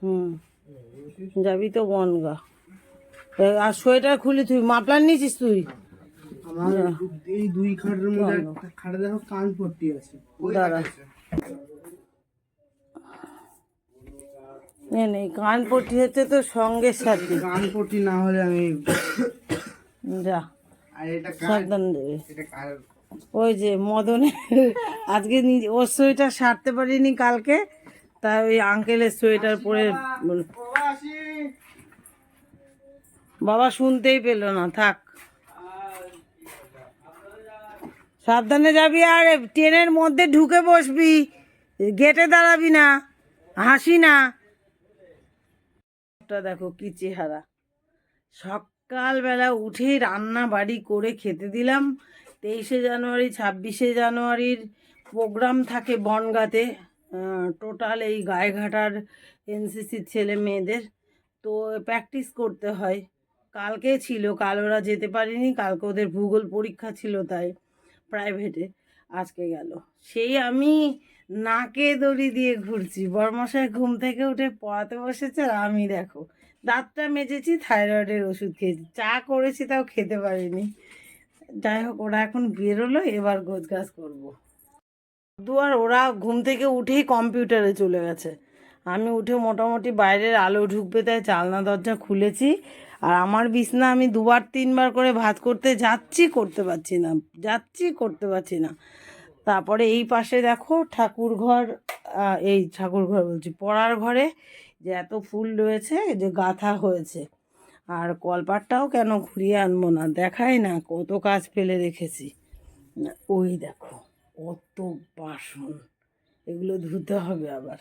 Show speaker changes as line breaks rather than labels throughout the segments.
হুম। যাবি তো বনগা আর সোয়েটার খুলি তুই মাপলার নিয়েছিস তুই?
আমার এই দুই খাটের মধ্যে খাটে দেখো কান পট্টি আছে।
দাঁড়া। নে নেই কান পট্টি হচ্ছে তো সঙ্গে সাথে।
কান পট্টি না হলে আমি
যা সাবধান দেবে ওই যে মদনে আজকে নিজে ওর সোয়েটার সারতে পারিনি কালকে। তাই ওই আঙ্কেলের সোয়েটার পরে বাবা। শুনতেই পেল না থাক। সাবধানে যাবি আর ট্রেনের মধ্যে ঢুকে বসবি গেটে দাঁড়াবি না হাসি না। দেখো কি চেহারা। সকালবেলা উঠেই রান্না বাড়ি করে খেতে দিলাম। তেইশে জানুয়ারি ছাব্বিশে জানুয়ারির প্রোগ্রাম থাকে বনগাতে। টোটাল এই গায়েঘাটার এনসিসির ছেলে মেয়েদের। তো প্র্যাকটিস করতে হয়। কালকে ছিল, কাল ওরা যেতে পারেনি, কালকে ওদের ভূগোল পরীক্ষা ছিল তাই প্রাইভেটে আজকে গেল। সেই আমি নাকে দড়ি দিয়ে ঘুরছি। বরমশায় ঘুম থেকে উঠে পড়াতে বসেছে আর আমি দেখো, দাঁতটা মেজেছি থাইরয়েডের ওষুধ খেয়েছি। চা করেছি, তাও খেতে পারিনি। যাই হোক, ওরা এখন বেরোলো, এবার গোছ গাছ করব। দুয়ার, ওরা ঘুম থেকে উঠেই কম্পিউটারে চলে গেছে। আমি উঠে মোটামুটি বাইরের আলো ঢুকবে, তাই চালনা দরজা খুলেছি। আর আমার বিছনা আমি দুবার, তিনবার করে ভাত করতে যাচ্ছি, করতে পারছি না, যাচ্ছি, করতে পারছি না। তারপরে এই পাশে দেখো ঠাকুর ঘর এই ঠাকুর ঘর বলছি, পড়ার ঘরে যে এত ফুল রয়েছে যে গাঁথা হয়েছে। আর কলপাটটাও কেন ঘুরিয়ে আনব না? দেখাই না, কত কাজ ফেলে রেখেছি। ওই দেখো। কত বাসন, এগুলো ধুতে হবে আবার।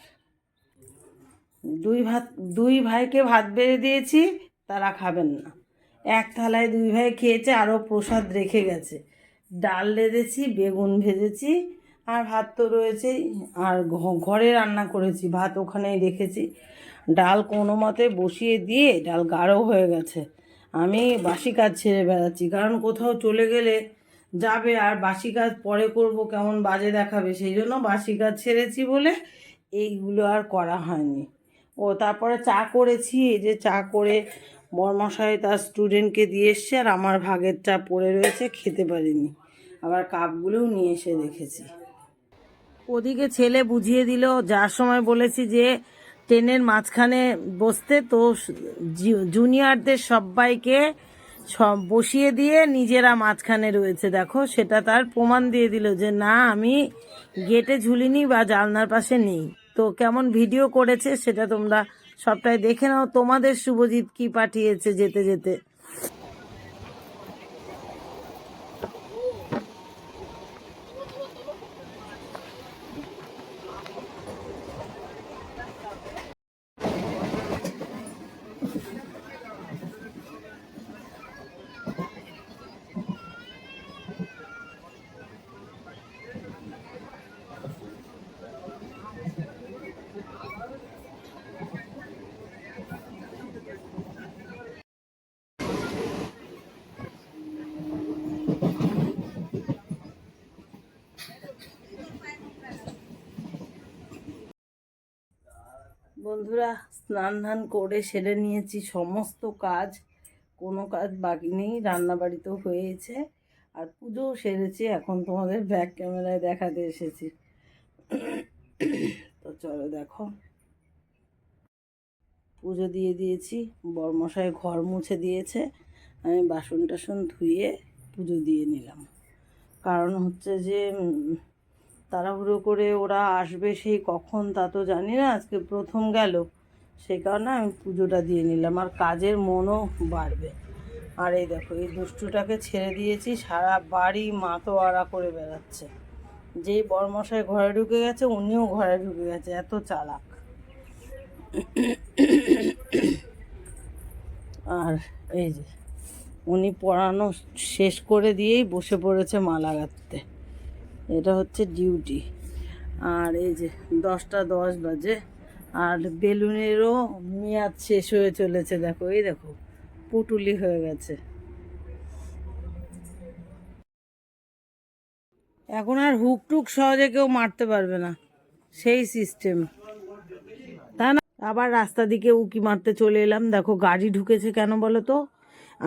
দুই ভাত, দুই ভাইকে ভাত বেড়ে দিয়েছি, তারা খাবেন না। এক থালায় দুই ভাই খেয়েছে আরও প্রসাদ রেখে গেছে। ডাল রেঁধেছি, বেগুন ভেজেছি, আর ভাত তো রয়েছেই আর ঘরে রান্না করেছি, ভাত ওখানেই রেখেছি। ডাল কোনো মতে বসিয়ে দিয়ে ডাল গাঢ় হয়ে গেছে। আমি বাসি কাজ ছেড়ে বেড়াচ্ছি, কারণ কোথাও চলে গেলে যাবে আর বাসি কাজ পরে করব, কেমন বাজে দেখাবে, সেই জন্য বাসি কাজ ছেড়েছি বলে এইগুলো আর করা হয়নি। ও, তারপরে চা করেছি, এই যে চা করে বর্মশাই তার স্টুডেন্টকে দিয়ে এসছে আর আমার ভাগের চা পড়ে রয়েছে, খেতে পারিনি। আবার কাপগুলোও নিয়ে এসে রেখেছি। ওদিকে ছেলে বুঝিয়ে দিল, যার সময় বলেছি যে ট্রেনের মাঝখানে বসতে, তো জুনিয়রদের সবাইকে সব বসিয়ে দিয়ে নিজেরা মাঝখানে রয়েছে, দেখো। সেটা তার প্রমাণ দিয়ে দিল যে, না, আমি গেটে ঝুলিনি বা জালনার পাশে নেই। তো কেমন ভিডিও করেছে সেটা তোমরা সবটাই দেখে নাও। তোমাদের শুভজিৎ কি পাঠিয়েছে যেতে যেতে? বন্ধুরা, স্নান ধান করে সেরে নিয়েছি সমস্ত কাজ। কোনো কাজ বাকি নেই, রান্নাবাড়িতেও হয়েছে। আর পুজোও সেরেছি, এখন তোমাদের ব্যাক ক্যামেরায় দেখাতে এসেছি। তো চলো দেখো। পুজো দিয়ে দিয়েছি, বরমশাই ঘর মুছে দিয়েছে। আমি বাসন টাসন ধুয়ে পুজো দিয়ে নিলাম। কারণ হচ্ছে যে তাড়াহুড়ো করে ওরা আসবে সেই কখন তা তো জানি না, আজকে প্রথম গেল। সেই কারণে আমি পুজোটা দিয়ে নিলাম, আর কাজের মনও বাড়বে। আর এই দেখো, এই দুষ্টুটাকে ছেড়ে দিয়েছি, সারা বাড়ি মাতোয়ারা করে বেড়াচ্ছে। যেই বরমশাই ঘরে ঢুকে গেছে, উনিও ঘরে ঢুকে গেছে, এত চালাক। আর এই যে, উনি পড়ানো শেষ করে দিয়েই বসে পড়েছে মালা গাঁথতে। এটা হচ্ছে ডিউটি। আর এই যে দশটা দশ বাজে, আর বেলুনেরও মেয়াদ শেষ হয়ে চলেছে, দেখো, এই দেখো, পুটুলি হয়ে গেছে। এখন আর হুক টুক সহজে কেউ মারতে পারবে না, সেই সিস্টেম তা না? আবার রাস্তা দিকে উকি মারতে চলে এলাম, দেখো, গাড়ি ঢুকেছে কেন বলো তো?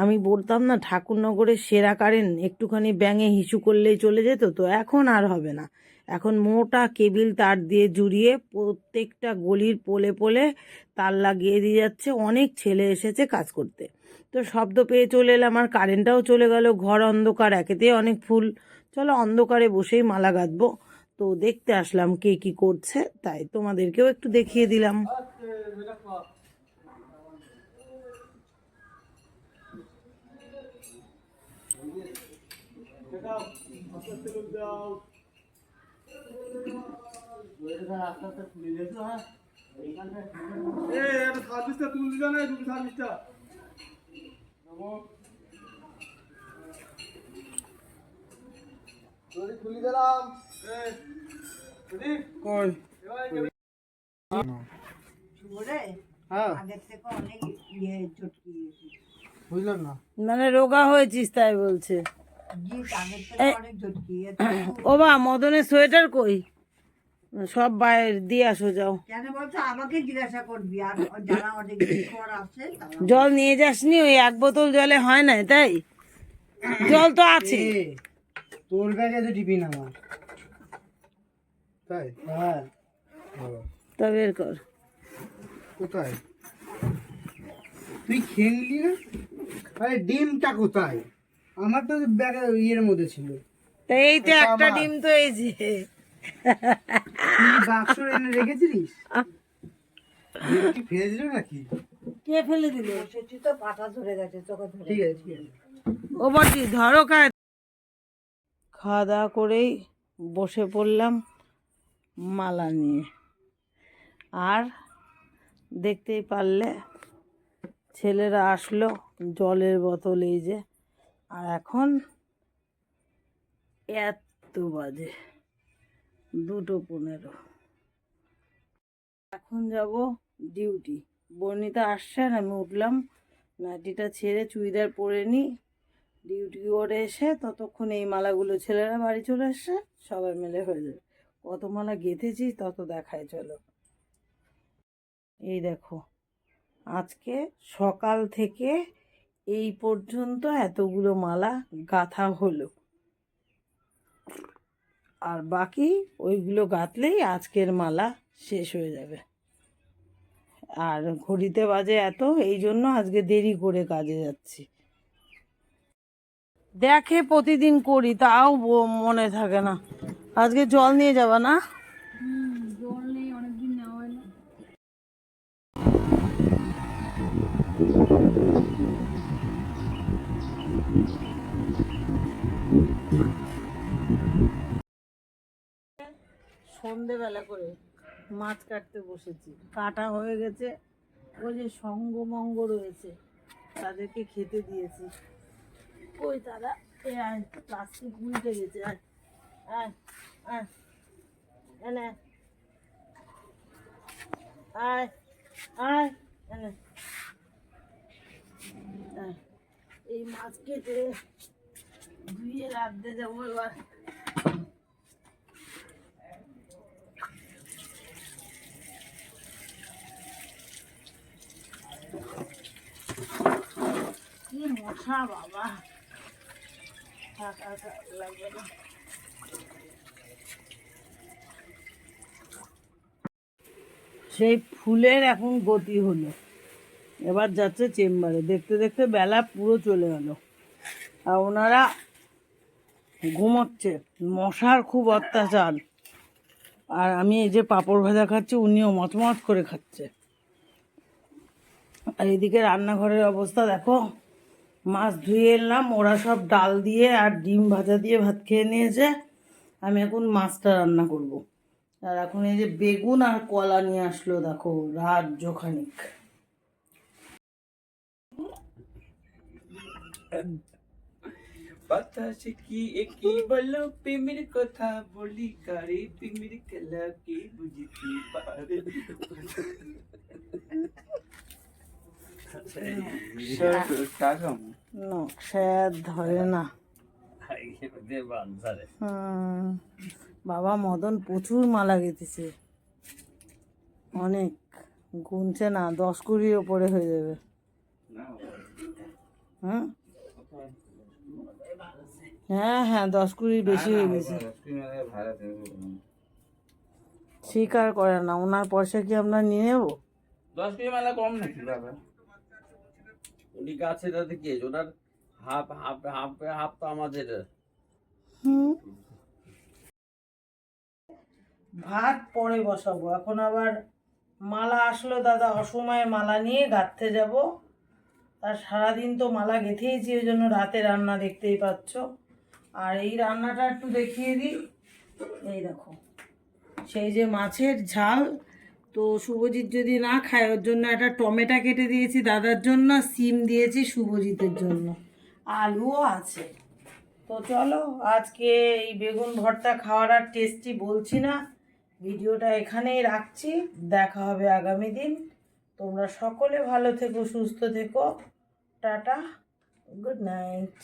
আমি বলতাম না, ঠাকুরনগরের সেরা কারেন্ট একটুখানি ব্যাঙে হিসু করলেই চলে যেত, তো এখন আর হবে না। এখন মোটা কেবিল তার দিয়ে জুড়িয়ে প্রত্যেকটা গলির পোলে পোলে তার লাগিয়ে দিয়ে যাচ্ছে, অনেক ছেলে এসেছে কাজ করতে। তো শব্দ পেয়ে চলে এলাম, আর কারেন্টটাও চলে গেল, ঘর অন্ধকার একেতে অনেক ফুল। চলো অন্ধকারে বসেই মালা গাঁথবো তো দেখতে আসলাম কে কি করছে, তাই তোমাদেরকেও একটু দেখিয়ে দিলাম।
সার্ভিসটা তুলে দিল না দুটো সার্ভিসটা? খুলে দিলাম। কই? হ্যাঁ।
ইয়ে মানে রোগা হয়েছিস তাই বলছে। ও বা মদনের সোয়েটার কই? সব বাইরে দিয়ে আসো যাও।
কেন বলছো? আমাকে জিজ্ঞাসা করবি। আর যারা অনেক পর আছে
জল নিয়ে যাসনি? ওই এক বোতল জলে হয় না তাই? জল তো আছে।
তোর ব্যাগে তো টিফিন আমার। তাই? হ্যাঁ।
তা বের কর।
কোথায়? তুই খেয়ে নিলি না? আরে ডিমটা কোথায়? আমার তো ব্যাগে ইয়ের মধ্যে ছিল।
তা এই তো একটা ডিম তো এই যে।
বাক্স এনে রেখেছিলিস? ফেলে দিল নাকি?
কে ফেলে দিল?
সেটি তো পাটা ধরে গেছে চোখে ধরে
ঠিক আছে ঠিক আছে।
ও বটি ধরো কায় খাওয়া দাওয়া করেই বসে পড়লাম মালা নিয়ে। আর দেখতেই পারলে ছেলেরা আসলো জলের বোতল এই যে। আর এখন এত বাজে। দুটো পনেরো। এখন যাব ডিউটি বর্ণিতা আসছে আর আমি উঠলাম। নাইটিটা ছেড়ে চুড়িদার পরে নিই ডিউটি করে এসে ততক্ষণ এই মালাগুলো ছেলেরা বাড়ি চলে এসছে সবাই মিলে হয়ে যাবে। কত মালা গেঁথেছি, তত দেখায় চলো। এই দেখো, আজকে সকাল থেকে এই পর্যন্ত এতগুলো মালা গাঁথা হলো। আর বাকি ওইগুলো গাঁথলেই আজকের মালা শেষ হয়ে যাবে। আর ঘড়িতে বাজে এত, এই জন্য আজকে দেরি করে কাজে যাচ্ছি। দেখে প্রতিদিন করি, তাও মনে থাকে না। আজকে জল নিয়ে যাবা না? সন্ধেবেলা করে মাছ কাটতে বসেছি। কাটা হয়ে গেছে। ওই যে সঙ্গমঙ্গ রয়েছে, তাদেরকে খেতে দিয়েছি। ওই তারা প্লাস্টিক উল্টে গেছে, আয় আয়। এই মাছ কেটে ধুয়ে রাখতে যাব এবার কি মশা বাবা সেই ফুলের এখন গতি হলো। এবার যাচ্ছে চেম্বারে। দেখতে দেখতে বেলা পুরো চলে গেল। আর ওনারা ঘুমোচ্ছে। মশার খুব অত্যাচার। আর আমি এই যে পাঁপড় ভাজা খাচ্ছি, উনিও মচমচ করে খাচ্ছে। আর এদিকে রান্নাঘরের অবস্থা দেখো। মাছ ধুয়ে এলাম ওরা সব ডাল দিয়ে আর ডিম ভাজা দিয়ে ভাত খেয়ে নিয়েছে। আমি এখন মাছটা রান্না করব। আর এখন এই যে বেগুন আর কলা নিয়ে আসলো দেখো রাত খানিক।
বাতাস কি একই বলো? প্রেমের কথা বলি কারে প্রেমের খেলা কি বুঝিতে পারে? কাগম
না স্যাদ ধরে না। বাবা মদন প্রচুর মালা গেঁথেছে। অনেক, গুনছে না, দশ কুড়ির ওপরে হয়ে যাবে। হ্যাঁ হ্যাঁ হ্যাঁ দশ কুড়ির বেশি হয়ে গেছে। স্বীকার করে না, ওনার পয়সা কি আমরা নিয়ে নেব?
দশ কুড়ি মেলা কম নাকি বাবা উনি গাছে তাতে কি ওনার হাফ হাফ হাফ হাফ তো আমাদের।
ভাত পরে বসাবো। এখন আবার মালা আসলো দাদা, অসময়ে মালা নিয়ে গাঁথতে যাব। আর সারাদিন তো মালা গেঁথেইছি ওই জন্য রাতে রান্না দেখতেই পাচ্ছ। আর এই রান্নাটা একটু দেখিয়ে দিই। এই দেখো, সেই যে মাছের ঝাল। তো শুভজিৎ যদি না খায়, ওর জন্য একটা টমেটো কেটে দিয়েছি দাদার জন্য সিম দিয়েছি শুভজিতের জন্য। আলুও আছে। তো চলো, আজকে এই বেগুন ভর্তা খাওয়ার আর টেস্টি বলছি না। ভিডিওটা এখানেই রাখছি। দেখা হবে আগামী দিন। তোমরা সকলে ভালো থেকো, সুস্থ থেকো। Tata, good night.